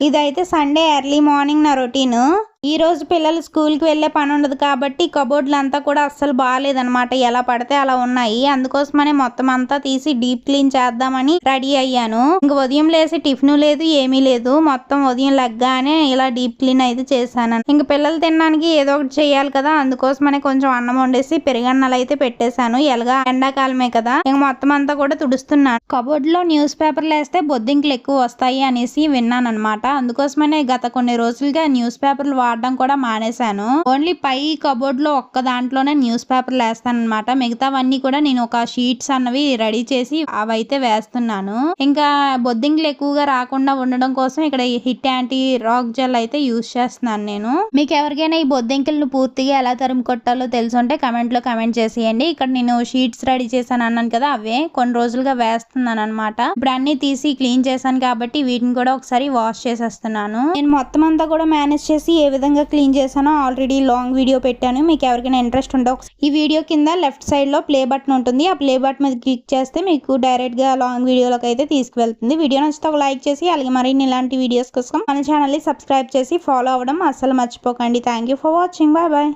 ఇదైతే Sunday early morning నా routine ఈ రోజు పిల్లలు స్కూల్కి వెళ్ళే పని ఉండదు కాబట్టి కబోర్డ్లు అంతా కూడా అస్సలు బాగాలేదనమాట ఎలా పడితే అలా ఉన్నాయి. అందుకోసమనే మొత్తం అంతా తీసి డీప్ క్లీన్ చేద్దామని రెడీ అయ్యాను. ఇంక ఉదయం లేసి టిఫిన్ లేదు ఏమీ లేదు. మొత్తం ఉదయం లెగ్గానే ఇలా డీప్ క్లీన్ అయితే చేశాను. ఇంక పిల్లలు తినడానికి ఏదో ఒకటి చేయాలి కదా. అందుకోసమనే కొంచెం అన్నం వండేసి పెరుగన్నలు అయితే పెట్టేశాను. ఎలాగా? ఎండాకాలమే కదా. ఇంక మొత్తం అంతా కూడా తుడుస్తున్నాను. కబోర్డ్లో న్యూస్ పేపర్లు వేస్తే బొద్దింకలు ఎక్కువ వస్తాయి అనేసి విన్నాను అనమాట అందుకోసమనే గత కొన్ని రోజులుగా న్యూస్ పేపర్లు వాడడం కూడా మానేశాను. ఓన్లీ పై కబోర్డ్లో ఒక్క దాంట్లోనే న్యూస్ పేపర్లు వేస్తాను అనమాట మిగతావన్నీ కూడా నేను ఒక షీట్స్ అన్నవి రెడీ చేసి అవైతే వేస్తున్నాను. ఇంకా బొద్దింకలు ఎక్కువగా రాకుండా ఉండడం కోసం ఇక్కడ హిట్ యాంటీ రాక్ జెల్ అయితే యూస్ చేస్తున్నాను నేను. మీకు ఎవరికైనా ఈ బొద్దింకలను పూర్తిగా ఎలా తరిమి కొట్టాలో తెలుసుంటే కమెంట్లో కమెంట్ చేసేయండి. ఇక్కడ నేను షీట్స్ రెడీ చేశాను అన్నాను కదా అవే కొన్ని రోజులుగా వేస్తున్నాను అనమాట ఇప్పుడు అన్ని తీసి క్లీన్ చేశాను కాబట్టి వీటిని కూడా ఒకసారి వాష్ చేసేస్తున్నాను. నేను మొత్తం అంతా కూడా మేనేజ్ చేసి ఏ విధంగా క్లీన్ చేశానో ఆల్రెడీ లాంగ్ వీడియో పెట్టాను. మీకు ఎవరికైనా ఇంట్రెస్ట్ ఉండవు ఈ వీడియో కింద లెఫ్ట్ సైడ్లో ప్లే బటన్ ఉంటుంది. ఆ ప్లే బటన్ మీద క్లిక్ చేస్తే మీకు డైరెక్ట్గా లాంగ్ వీడియోలోకి అయితే తీసుకువెళ్తుంది. వీడియో నచ్చితే ఒక లైక్ చేసి అలాగే మరిన్ని ఇలాంటి వీడియోస్ కోసం మన ఛానల్ని సబ్స్క్రైబ్ చేసి ఫాలో అవ్వడం అస్సలు మర్చిపోకండి. Thank you for watching bye bye